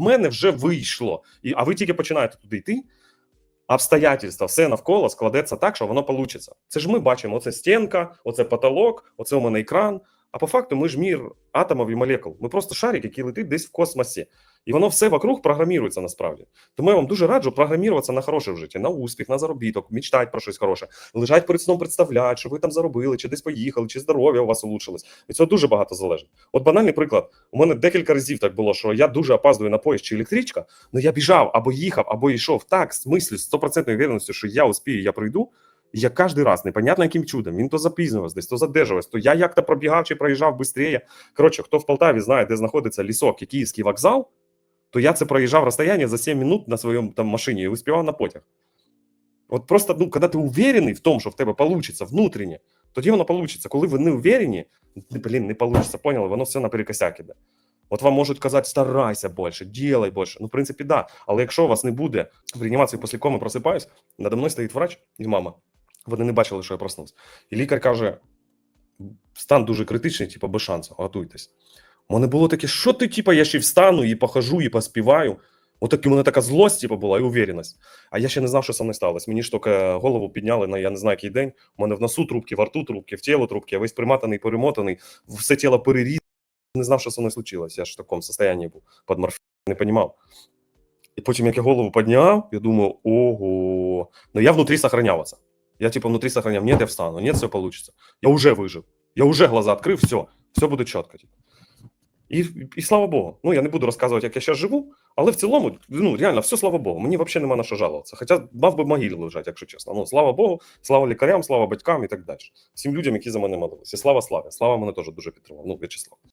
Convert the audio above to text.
мене вже вийшло. І, а ви тільки починаєте туди йти, обстоятельства, все навколо складеться так, що воно вийде. Це ж ми бачимо: оце стінка, оце потолок, оце у мене екран. А по факту ми ж мір атомів і молекул. Ми просто шарик, який летить десь в космосі. І воно все вокруг програмірується насправді. Тому я вам дуже раджу програміруватися на хороше в житті, на успіх, на заробіток, мечтати про щось хороше, лежать перед сном, представляти, що ви там заробили, чи десь поїхали, чи здоров'я у вас улучшилось. Від цього дуже багато залежить. От банальний приклад: у мене декілька разів так було, що я дуже опаздую на поїзд чи електричка, але я біжав або їхав, або йшов так, з мислю, з стопроцентною впевненістю, що я успію, я пройду. І я кожен раз, непонятно яким чудом, він то запізнювався, десь то задержувався, то я як-то пробігав чи проїжджав швидше. Коротше, хто в Полтаві знає, де знаходиться лісок і Київський вокзал, то я це проїжджав розстояння за 7 минут на своєму там машині і успівав на потяг. От просто, ну, коли ти уверений в тому, що в тебе вийде внутрішнє, тоді воно вийде. Коли ви не уверені, блін, не вийде, поняли, воно все наперекосяк іде. От вам можуть казати, старайся більше, ділай більше. Ну, в принципі, да. Але якщо у вас не буде в реанімації після коми просипаюсь, надо мною стоїть врач і мама. Вони не бачили, що я проснувся. І лікар каже: стан дуже критичний, типу, без шансу, готуйтесь. У мене було таке, що ти, типу, я ще встану і похожу, і поспіваю. Отак у мене така злость, типу, була і уверенность. А я ще не знав, що со мною сталося. Мені ж тільки голову підняли на я не знаю який день. У мене в носу трубки, в рту трубки, в тіло трубки, я весь приматаний, перемотаний, все тіло перерізано. Не знав, що со мною случилось. Я ж в такому стані був під морфіном, не розумів. І потім, як я голову підняв, я думаю, ого. Ну я внутрі сохранявся. Я типа внутри сохранял, нет, я встану, нет, все получится. Я уже выжил. Я уже глаза открив, все, все буде чітко. І, і слава Богу. Ну, я не буду розказувати, як я зараз живу, але в цілому, ну, реально, все слава Богу. Мені взагалі нема на що жалуватися. Хоча мав би могилі лежати, якщо чесно. Ну, слава Богу, слава лікарям, слава батькам і так далі. Всім людям, які за мене молилися. І слава славі. Слава мене теж дуже підтримав. Ну, В'ячеслав.